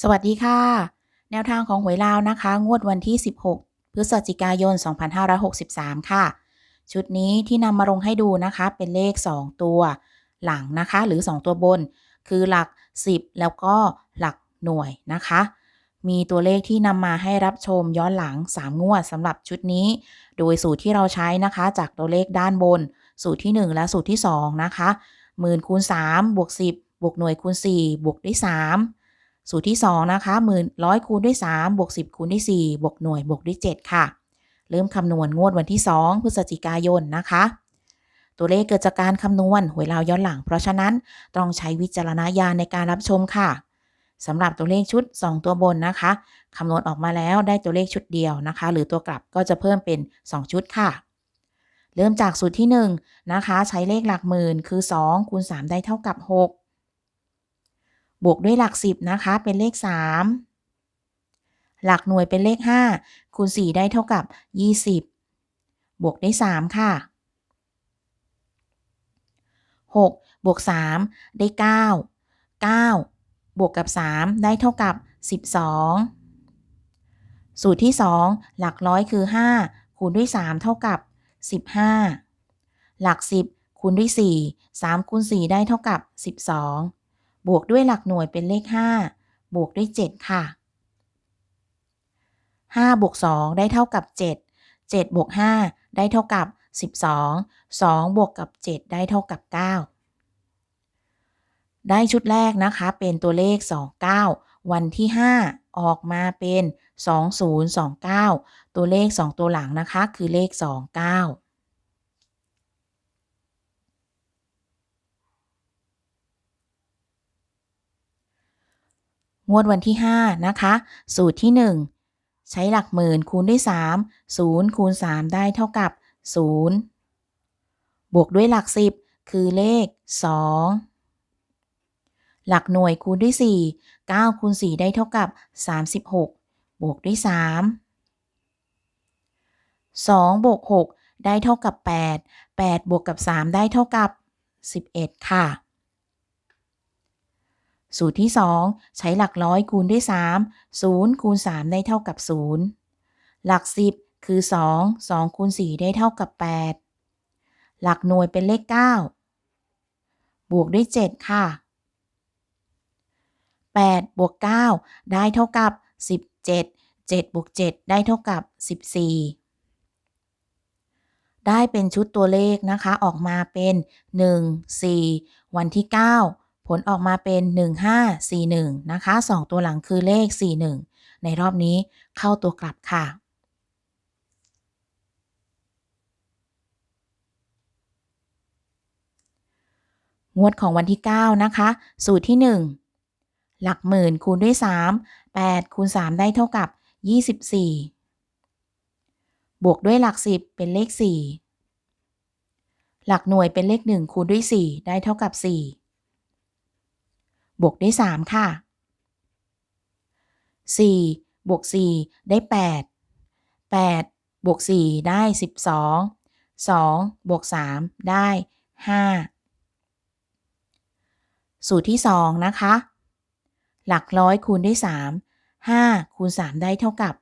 สวัสดีค่ะ แนวทางของหวยลาวนะคะ งวดวันที่ 16 พฤศจิกายน 2563 ค่ะ ชุดนี้ที่นำมาลงให้ดูนะคะ เป็นเลข 2 ตัวหลังนะคะ หรือ 2 ตัวบน คือหลัก 10 แล้วก็หลักหน่วยนะคะ มีตัวเลขที่นำมาให้รับชมย้อนหลัง 3 งวดสำหรับชุดนี้ โดยสูตรที่เราใช้นะคะ จากตัวเลขด้านบน สูตรที่ 1 และสูตรที่ 2 นะคะหมื่นคูณ3บวก10บวกหน่วยคูณ4บวกด้วย3 สูตรที่ 2 นะคะหมื่นร้อยคูณด้วย 3 บวก 10 คูณด้วย4บวกหน่วย บวกด้วย 7 ค่ะ เริ่มคำนวณงวดวันที่ 2 พฤศจิกายนนะคะ ตัวเลขเกิดจากการคำนวณหวยลาวย้อนหลัง เพราะฉะนั้นต้องใช้วิจารณญาณในการรับชมค่ะสำหรับตัวเลขชุด 2 ตัวบนนะคะคำนวณออกมาแล้วได้ตัวเลขชุดเดียวนะคะ หรือตัวกลับก็จะเพิ่มเป็น 2 ชุดค่ะ เริ่มจากสูตรที่ 1 นะคะ ใช้เลขหลักหมื่นคือ 2 คูณ 3 ได้เท่ากับ 6 บวกด้วยหลัก 10 นะคะ เป็นเลข 3 หลักหน่วยเป็นเลข 5 คูณ 4 ได้เท่ากับ 20 บวกได้ 3 ค่ะ 6 บวก 3 ได้ 9 9 บวกกับ 3 ได้เท่ากับ 12 สูตรที่ 2 หลักร้อยคือ 5 คูณด้วย 3 เท่ากับ 15 หลัก 10 คูณด้วย 4 3คูณ4ได้เท่ากับ 12 บวกด้วยหลักหน่วยเป็นเลข 5 บวกด้วย 7 ค่ะ 5 บวก 2 ได้เท่ากับ 7 7 บวก 5 ได้เท่ากับ 12 2 บวกกับ 7 ได้เท่ากับ 9 ได้ชุดแรกนะคะ เป็นตัวเลข 29 วันที่ 5 ออกมาเป็น 2029 ตัวเลข 2 ตัวหลังนะคะ คือเลข 29 งวดวันที่ 5 นะคะ สูตรที่ 1 ใช้หลักหมื่นคูณด้วย 3 0คูณ3ได้เท่ากับ 0 บวกด้วยหลัก 10 คือเลข 2 หลักหน่วยคูณด้วย 4 9คูณ4ได้เท่ากับ 36 บวกด้วย 3 2 บวก 6 ได้เท่ากับ 8 8 บวกกับ 3 ได้เท่ากับ 11 ค่ะ สูตรที่ 2 ใช้หลักร้อยคูณด้วย 3 0คูณ3ได้เท่ากับ 0 หลัก 10 คือ 2 2คูณ4ได้เท่ากับ 8 หลักหน่วยเป็นเลข 9 บวกด้วย 7 ค่ะ 8 บวก 9 ได้เท่ากับ 17 7บวก7ได้เท่ากับ 14 ได้เป็นชุดตัวเลขนะคะออกมาเป็น 1 4 วันที่ 9 ผลออกมาเป็น 1541 นะคะ 2 ตัวหลังคือเลข 41 ในรอบนี้เข้าตัวกลับค่ะ งวดของวันที่ 9 นะคะ สูตรที่ 1 หลักหมื่นคูณด้วย 3 8คูณ3ได้เท่ากับ 24 บวกด้วยหลัก 10 เป็นเลข 4 หลักหน่วยเป็นเลข 1 คูณด้วย 4 ได้เท่ากับ 4 บวกได้ 3 ค่ะ 4 บวก 4 ได้ 8 8 บวก 4 ได้ 12 2 บวก 3 ได้ 5 สูตรที่ 2 นะคะ หลักร้อยคูณด้วย 3 5 คูณ 3 ได้เท่ากับ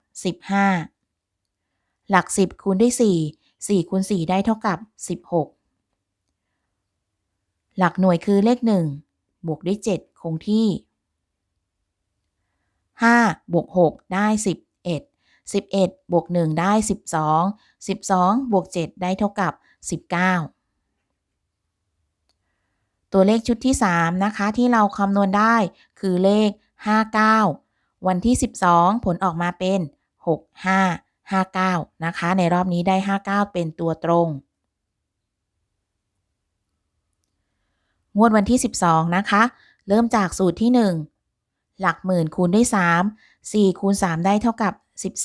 15 หลัก 10 คูณด้วย 4 4คูณ4ได้เท่ากับ 16 หลักหน่วยคือเลข 1 บวกด้วย 7 คงที่ 5 บวก 6 ได้ 11 11 บวก 1 ได้ 12 12 บวก 7 ได้เท่ากับ 19 ตัวเลขชุดที่ 3 นะคะ ที่เราคำนวณได้คือเลข 59 วันที่ 12 ผลออกมาเป็น 65 59 นะคะ ในรอบนี้ได้ 59 เป็นตัวตรง งวดวันที่ 12 นะคะ เริ่มจากสูตรที่ 1 หลักหมื่นคูณด้วย 3 4คูณ3ได้เท่ากับ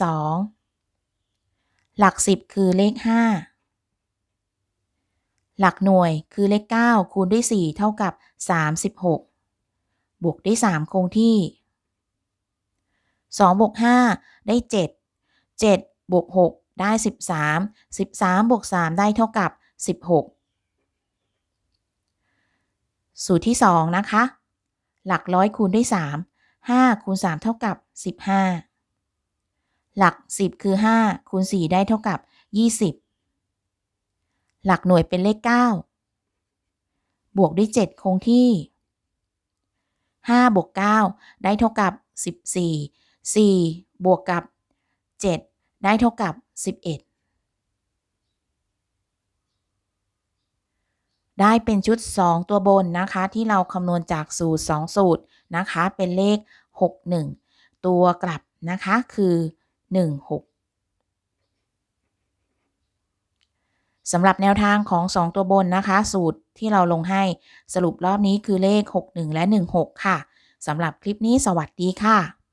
12 หลัก 10 คือเลข 5 หลักหน่วยคือเลข 9 คูณด้วย 4 เท่ากับ 36 บวกด้วย 3 คงที่ 2 บวก 5 ได้ 7 7 บวก 6 ได้ 13 13 บวก 3 ได้เท่ากับ 16 สูตรที่ 2 นะคะ หลักร้อยคูณด้วย 3 5คูณ3เท่ากับ 15 หลัก 10 คือ 5 คูณ 4 ได้เท่ากับ 20 หลักหน่วยเป็นเลข 9 บวกด้วย 7 คงที่ 5 บวก 9 ได้เท่ากับ 14 4 บวกกับ 7 ได้เท่ากับ 11 ได้เป็นชุด 2 ตัวบนนะคะ ที่เราคำนวณจากสูตร 2 สูตรนะคะ เป็นเลข 61 ตัวกลับนะคะคือ 16สำหรับแนวทางของ 2 ตัวบนนะคะ สูตรที่เราลงให้สรุปรอบนี้คือเลข 61 และ 16 ค่ะสำหรับคลิปนี้สวัสดีค่ะ